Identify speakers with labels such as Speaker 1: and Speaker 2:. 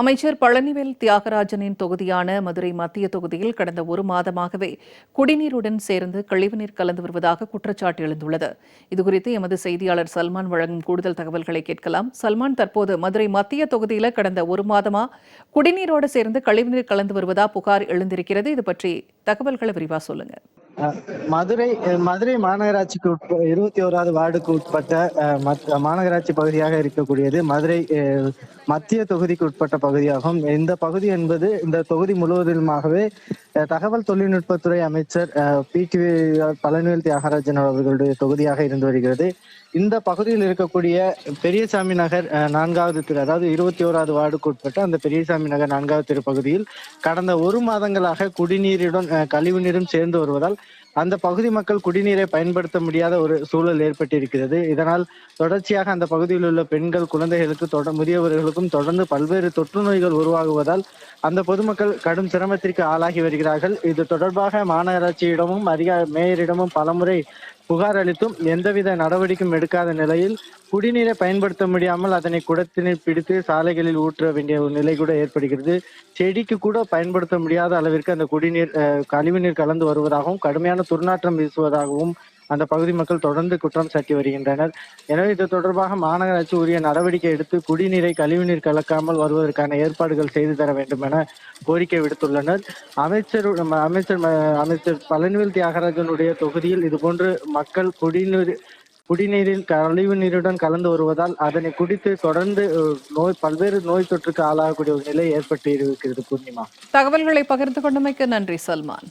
Speaker 1: அமைச்சர் பழனிவேல் தியாகராஜனின் தொகுதியான மதுரை மத்திய தொகுதியில் கடந்த ஒரு மாதமாகவே குடிநீருடன் சேர்ந்து கழிவுநீர் கலந்து வருவதாக குற்றச்சாட்டு எழுந்துள்ளது. இதுகுறித்து எமது செய்தியாளர் சல்மான் வழங்கும் கூடுதல் தகவல்களை கேட்கலாம். சல்மான் தற்போது மதுரை மத்திய தொகுதியில கடந்த ஒரு மாதமா குடிநீரோடு சேர்ந்து கழிவுநீர் கலந்து வருவதா புகார் எழுந்திருக்கிறது. இது பற்றி தகவல்களை விரிவா சொல்லுங்க.
Speaker 2: மதுரை அஹ் மதுரை மாநகராட்சிக்கு உட்ப இருபத்தி ஓராவது வார்டுக்கு உட்பட்ட அஹ், மத்- மாநகராட்சி பகுதியாக இருக்கக்கூடியது மதுரை அஹ், மத்திய தொகுதிக்கு உட்பட்ட பகுதியாகும். இந்த பகுதி என்பது இந்த தொகுதி முழுவதுமாகவே தகவல் தொழில்நுட்பத்துறை அமைச்சர் பி. டி பழனிவேல் தியாகராஜன் அவர்களுடைய தொகுதியாக இருந்து வருகிறது. இந்த பகுதியில் இருக்கக்கூடிய பெரியசாமி நகர் அஹ், நான்காவது திரு அதாவது இருபத்தி ஓராவது வார்டுக்கு உட்பட்ட அந்த பெரியசாமி நகர் நான்காவது திரு பகுதியில் கடந்த ஒரு மாதங்களாக குடிநீருடன் கழிவுநீரும் சேர்ந்து வருவதால் அந்த பகுதி மக்கள் குடிநீரை பயன்படுத்த முடியாத ஒரு சூழல் ஏற்பட்டிருக்கிறது. இதனால் தொடர்ச்சியாக அந்த பகுதியில் உள்ள பெண்கள் குழந்தைகளுக்கு தொட முதியவர்களுக்கும் தொடர்ந்து பல்வேறு தொற்று நோய்கள் உருவாகுவதால் அந்த பொதுமக்கள் கடும் சிரமத்திற்கு ஆளாகி வருகிறார்கள். இது தொடர்பாக மாநகராட்சியிடமும் அதிகா மேயரிடமும் பலமுறை புகார் அளித்தும் எந்தவித நடவடிக்கையும் எடுக்காத நிலையில் குடிநீரை பயன்படுத்த முடியாமல் அதனை குடத்தினை பிடித்து சாலைகளில் ஊற்ற வேண்டிய ஒரு நிலை கூட ஏற்படுகிறது. செடிக்கு கூட பயன்படுத்த முடியாத அளவிற்கு அந்த குடிநீர் அஹ், கழிவுநீர் கலந்து வருவதாகவும் கடுமையான துர்நாற்றம் வீசுவதாகவும் அந்த பகுதி மக்கள் தொடர்ந்து குற்றம் சாட்டி வருகின்றனர். எனவே இது தொடர்பாக மாநகராட்சி உரிய நடவடிக்கை எடுத்து குடிநீரை கழிவுநீர் கலக்காமல் வருவதற்கான ஏற்பாடுகள் செய்து தர வேண்டும் என கோரிக்கை விடுத்துள்ளனர். அமைச்சர் அமைச்சர் அமைச்சர் பழனிவேல் தியாகராஜனுடைய தொகுதியில் இதுபோன்று மக்கள் குடிநீர் குடிநீரில் கழிவு நீருடன் கலந்து வருவதால் அதனை குடித்து தொடர்ந்து நோய் பல்வேறு நோய் தொற்றுக்கு ஆளாகக்கூடிய ஒரு நிலை ஏற்பட்டு இருக்கிறது பூர்ணிமா.
Speaker 1: தகவல்களை பகிர்ந்து கொண்டமைக்கு நன்றி சல்மான்.